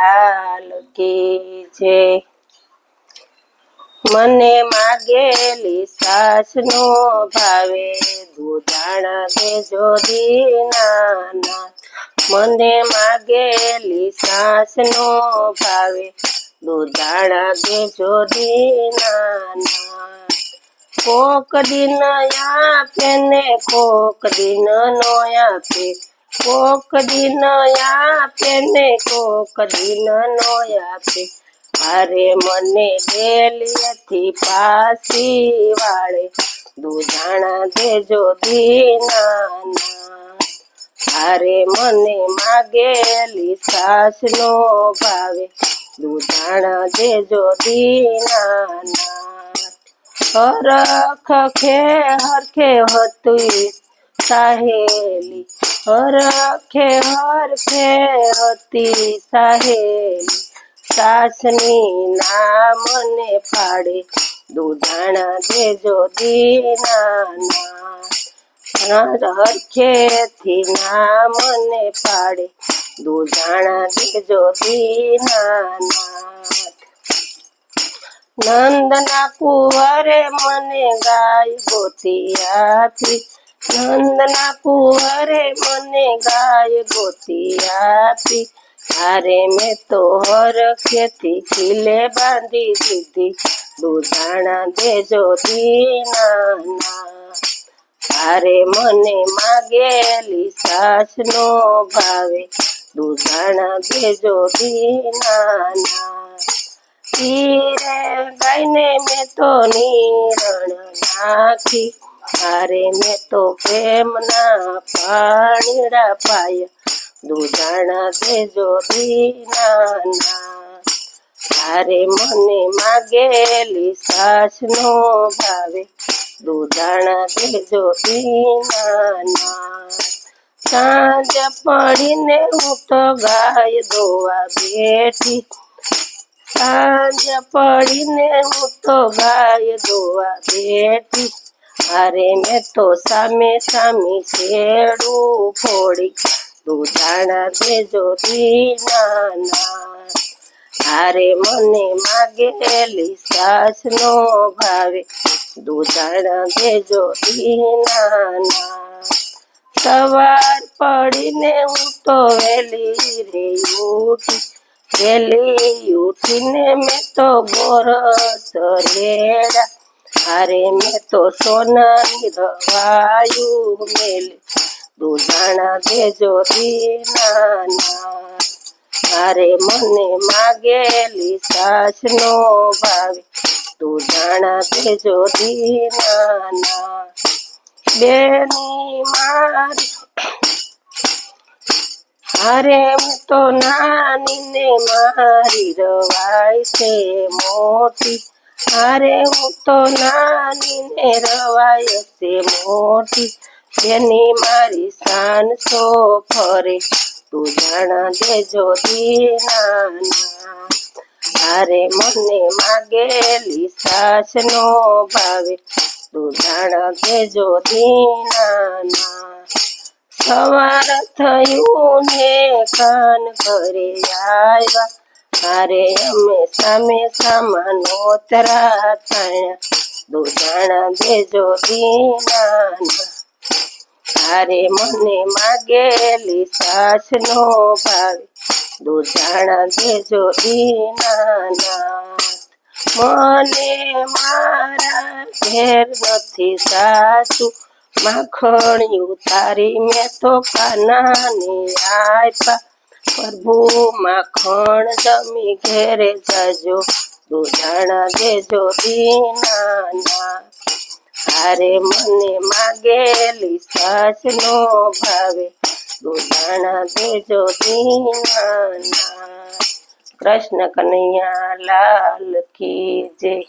લાલ કી મને માગેલી સાસ નો ભાવે દૂધાણા દેજો દીનાના. મને માગેલી સાસ નો ભાવે દૂધાણા દેજો દીનાના. કોક દિન આપે ને કોક દિન નો આપે કોક દિન આપે ને કોક દિન નો આપે. અરે મને ડેલીએથી પાસી વાળે. દૂધાણા દેજો દીનાના. અરે મને માગેલી સાસ નો ભાવે. દૂધાણા દેજો દીનાના. હરખ ખે હરખે હતી સાહેલી. હરખે હરખે હતી સાહેલી સાસની નામ મને પાડે દુધાણા દેજો દીનાના હરખેથી નામ મને પાડે દુધાણા દેજો દીનાના નંદના કુંવરે મને ગાય ગોતી આપી નંદના કુંવરે મને ગાય ગોતી આપી. અરે મેં તો હરખેથી ખીલે બાંધી દીધી. દૂધાણા દેજો દીના અરે મને માગેલી સાસ નો ભાવે. દૂધાણા દેજો દીના તીરે ગાયને મેં તો નિરણ નાખી અરે મેં તો પ્રેમના પાણીડા પાયા. દૂધાણા દેજો દીનાના. અરે મને માગેલી સાસ નો ભાવે દૂધાણા દેજો દીનાના. સાંજ પડીને હું તો ગાય દોવા બેઠી. સાંજ પડીને હું તો ગાય દોવા બેઠી. અરે મેં તો સામે સામે છેડું ફોડી. દૂધાણા દેજો દીનાના અરે મને માગેલી સાસ નો ભાવે દૂધાણા દેજો દીનાના સવાર પડીને હું તો વેલી રે ઉઠી. વેલી ઉઠીને મેં તો ગોરસ રેડા. અરે મેં તો સોનાની રવાયું મેલ. દુધાણા દેજો દીનાના. અરે મને માગેલી સાસનો ભાવે. દુધાણા દેજો દીનાના. બેની મારી. અરે તો નાની ને મારી રવાય છે મોટી. અરે હું તો નાની ને રવાય છે મોટી બેની મારી શાન સો ફરે. તું જાણા દેજો દીનાના અરે મને માગેલી સાસ નો ભાવે. તું જાણા દેજો દીનાના સવાર થયું ને કાન ઘરે આવ્યા. અરે અમે સામે સામા નોતરા થયા. દૂધાણા દેજો દીનાના. હારે મને માગેલી સાસ નો ભાવે. દુજાણા દેજો દીનાના. મને મારા ઘેર નથી સાચું. માખણ્યું તારી મેં તો કાનાને આપ્યા પ્રભુ માખણ જમી ઘેરે જજો. દૂધાણા દેજો દીનાના. હારે મને માગેલી સાસ નો ભાવે દૂધાણા દેજો દીનાના. કૃષ્ણ કનૈયા લાલ કી જય.